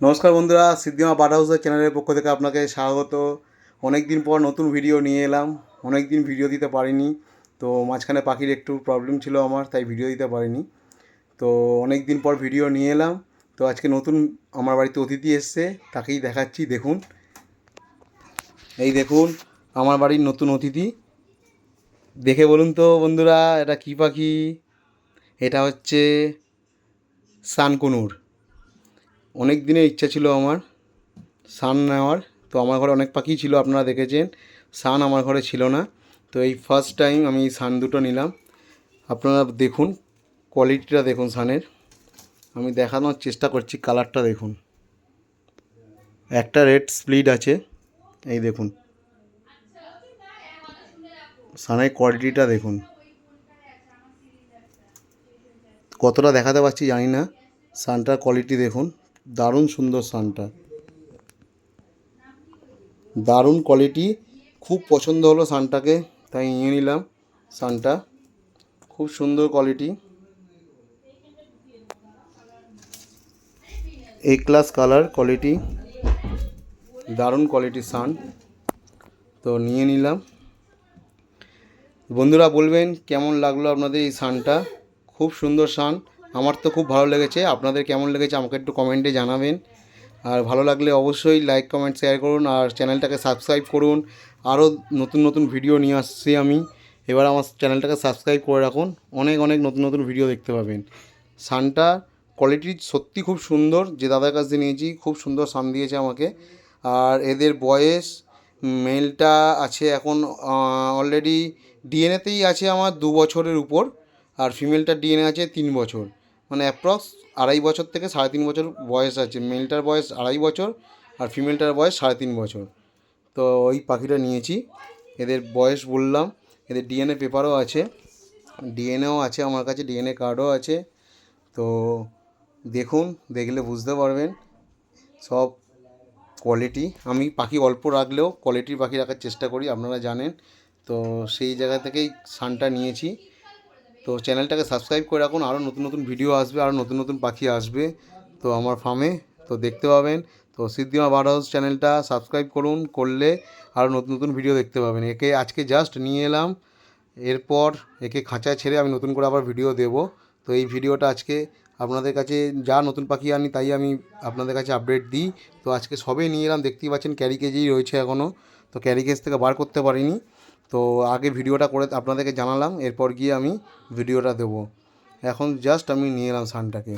নমস্কার বন্ধুরা সিদ্ধিমা বাট হাউসের চ্যানেলের পক্ষ থেকে আপনাকে স্বাগত। অনেক দিন পর নতুন ভিডিও নিয়ে এলাম অনেক দিন ভিডিও দিতে পারিনি, তো মাঝখানে পাখির একটু প্রবলেম ছিল আমার, তাই ভিডিও দিতে পারিনি। তো অনেক দিন পর ভিডিও নিয়ে এলাম, তো আজকে নতুন আমার বাড়িতে অতিথি এসছে, তাকেই দেখাচ্ছি, দেখুন। এই দেখুন, আমার বাড়ির নতুন অতিথি। দেখে বলুন তো বন্ধুরা, এটা কী পাখি? এটা হচ্ছে সানকুনুর। অনেক দিনের ইচ্ছা ছিল আমার সান নেওয়ার। তো আমার ঘরে অনেক পাখি ছিল, আপনারা দেখেছেন। সান আমার ঘরে ছিল না। তো এই ফার্স্ট টাইম আমি সান দুটো নিলাম। আপনারা দেখুন কোয়ালিটিটা দেখুন সানের আমি দেখানোর চেষ্টা করছি কালারটা দেখুন। একটা রেড স্প্লিট আছে, এই দেখুন। সানের কোয়ালিটিটা দেখুন। কতটা দেখাতে পারছি জানি না। সানটার কোয়ালিটি দেখুন। দারুণ সুন্দর সানটা দারুণ কোয়ালিটি খুব পছন্দ হলো সানটাকে তাই নিয়ে নিলাম সানটা খুব সুন্দর quality A class colour quality দারুণ কোয়ালিটির সান তো নিয়ে নিলাম। বন্ধুরা বলবেন কেমন লাগল আপনাদের এই সানটা খুব সুন্দর সান আমার তো খুব ভালো লেগেছে। আপনাদের কেমন লেগেছে আমাকে একটু কমেন্টে জানাবেন। আর ভালো লাগলে অবশ্যই লাইক কমেন্ট শেয়ার করুন আর চ্যানেলটাকে সাবস্ক্রাইব করুন। আরও নতুন নতুন ভিডিও নিয়ে আসছি আমি। এবার আমার চ্যানেলটাকে সাবস্ক্রাইব করে রাখুন। অনেক অনেক নতুন নতুন ভিডিও দেখতে পাবেন। সানটা কোয়ালিটি সত্যি খুব সুন্দর। যে দাদার কাছ দিয়ে নিয়েছি, খুব সুন্দর সান দিয়েছে আমাকে। আর এদের বয়স মেলটা আছে এখন অলরেডি ডিএনএতেই আছে আমার দু বছরের উপর। আর ফিমেলটা ডিএনএ আছে তিন বছর। মানে অ্যাপ্রক্স আড়াই বছর থেকে সাড়ে তিন বছর বয়স আছে। মেলটার বয়স আড়াই বছর আর ফিমেলটার বয়স সাড়ে তিন বছর। তো ওই পাখিটা নিয়েছি। এদের বয়স বললাম, এদের ডিএনএ পেপারও আছে। ডিএনএও আছে আমার কাছে ডিএনএ কার্ডও আছে। তো দেখুন, দেখলে বুঝতে পারবেন, সব কোয়ালিটি আমি পাখি অল্প রাখলেও কোয়ালিটির পাখি রাখার চেষ্টা করি, আপনারা জানেন। তো সেই জায়গা থেকেই সানটা নিয়েছি। তো চ্যানেলটাকে সাবস্ক্রাইব করে রাখুন। আরও নতুন নতুন ভিডিও আসবে আরও নতুন নতুন পাখি আসবে। তো আমার ফার্মে তো দেখতে পাবেন। তো সিদ্ধিমা বার্ড হাউস চ্যানেলটা সাবস্ক্রাইব করুন, করলে আরও নতুন নতুন ভিডিও দেখতে পাবেন। একে আজকে জাস্ট নিয়ে এলাম। এরপর একে খাঁচায় ছেড়ে আমি নতুন করে আবার ভিডিও দেব। তো এই ভিডিওটা আজকে আপনাদের কাছে, যা নতুন পাখি আনি তাই আমি আপনাদের কাছে আপডেট দিই। তো আজকে সবে নিয়ে এলাম। দেখতেই পাচ্ছেন ক্যারি কেজেই রয়েছে এখনও তো ক্যারি কেজ থেকে বার করতে পারিনি। তো আগে ভিডিওটা করে আপনাদেরকে জানালাম, এরপর গিয়ে আমি ভিডিওটা দেবো। এখন জাস্ট আমি নিয়ে এলাম সানটাকে